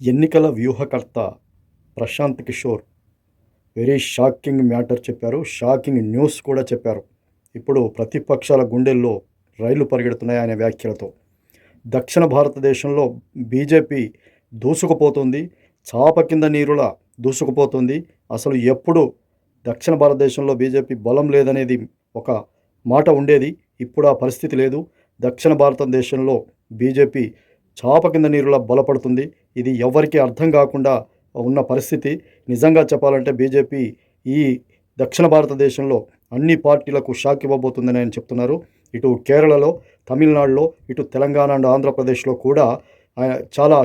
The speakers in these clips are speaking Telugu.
ఎన్నికల వ్యూహకర్త Prashant Kishor very shocking matter చెప్పారు. షాకింగ్ న్యూస్ కూడా చెప్పారు. ఇప్పుడు ప్రతిపక్షాల గుండెల్లో రైళ్ళు పరిగెడుతున్నాయి ఆయన వ్యాఖ్యలతో. దక్షిణ భారతదేశంలో బీజేపీ దూసుకుపోతుంది. చాప కింద నీరులా దూసుకుపోతుంది. అసలు ఎప్పుడు దక్షిణ భారతదేశంలో బీజేపీ బలం లేదనేది ఒక మాట ఉండేది. ఇప్పుడు ఆ పరిస్థితి లేదు. దక్షిణ భారతదేశంలో బీజేపీ చాప కింద నీరులా బలపడుతుంది. ఇది ఎవరికీ అర్థం కాకుండా ఉన్న పరిస్థితి. నిజంగా చెప్పాలంటే బీజేపీ ఈ దక్షిణ భారతదేశంలో అన్ని పార్టీలకు షాక్ ఇవ్వబోతుందని ఆయన చెప్తున్నారు. ఇటు కేరళలో తమిళనాడులో ఇటు తెలంగాణ అండ్ ఆంధ్రప్రదేశ్లో కూడా చాలా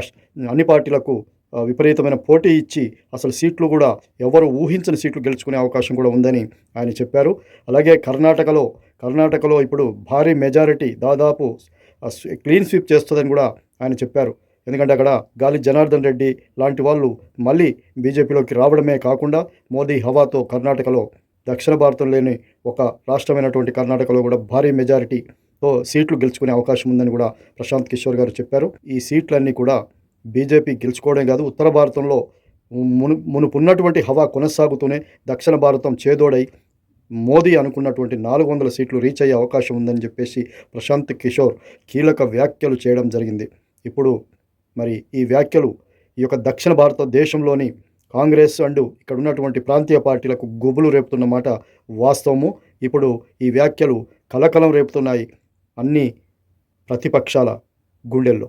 అన్ని పార్టీలకు విపరీతమైన పోటీ ఇచ్చి అసలు సీట్లు కూడా ఎవరు ఊహించని సీట్లు గెలుచుకునే అవకాశం కూడా ఉందని ఆయన చెప్పారు. అలాగే కర్ణాటకలో కర్ణాటకలో ఇప్పుడు భారీ మెజారిటీ దాదాపు క్లీన్ స్వీప్ చేస్తుందని కూడా ఆయన చెప్పారు. ఎందుకంటే అక్కడ గాలి జనార్దన్ రెడ్డి లాంటి వాళ్ళు మళ్ళీ బీజేపీలోకి రావడమే కాకుండా మోదీ హవాతో కర్ణాటకలో దక్షిణ భారతంలోని ఒక రాష్ట్రమైనటువంటి కర్ణాటకలో కూడా భారీ మెజారిటీతో సీట్లు గెలుచుకునే అవకాశం ఉందని కూడా ప్రశాంత్ కిషోర్ గారు చెప్పారు. ఈ సీట్లన్నీ కూడా బీజేపీ గెలుచుకోవడం కాదు ఉత్తర భారతంలో మును మునుపున్నటువంటి హవా కొనసాగుతూనే దక్షిణ భారతం చేదోడై మోదీ అనుకున్నటువంటి నాలుగు వందల సీట్లు రీచ్ అయ్యే అవకాశం ఉందని చెప్పేసి ప్రశాంత్ కిషోర్ కీలక వ్యాఖ్యలు చేయడం జరిగింది. ఇప్పుడు మరి ఈ వ్యాఖ్యలు ఈ యొక్క దక్షిణ భారతదేశంలోని కాంగ్రెస్ అండ్ ఇక్కడ ఉన్నటువంటి ప్రాంతీయ పార్టీలకు గుబులు రేపుతున్న మాట వాస్తవము. ఇప్పుడు ఈ వ్యాఖ్యలు కలకలం రేపుతున్నాయి అన్ని ప్రతిపక్షాల గుండెల్లో.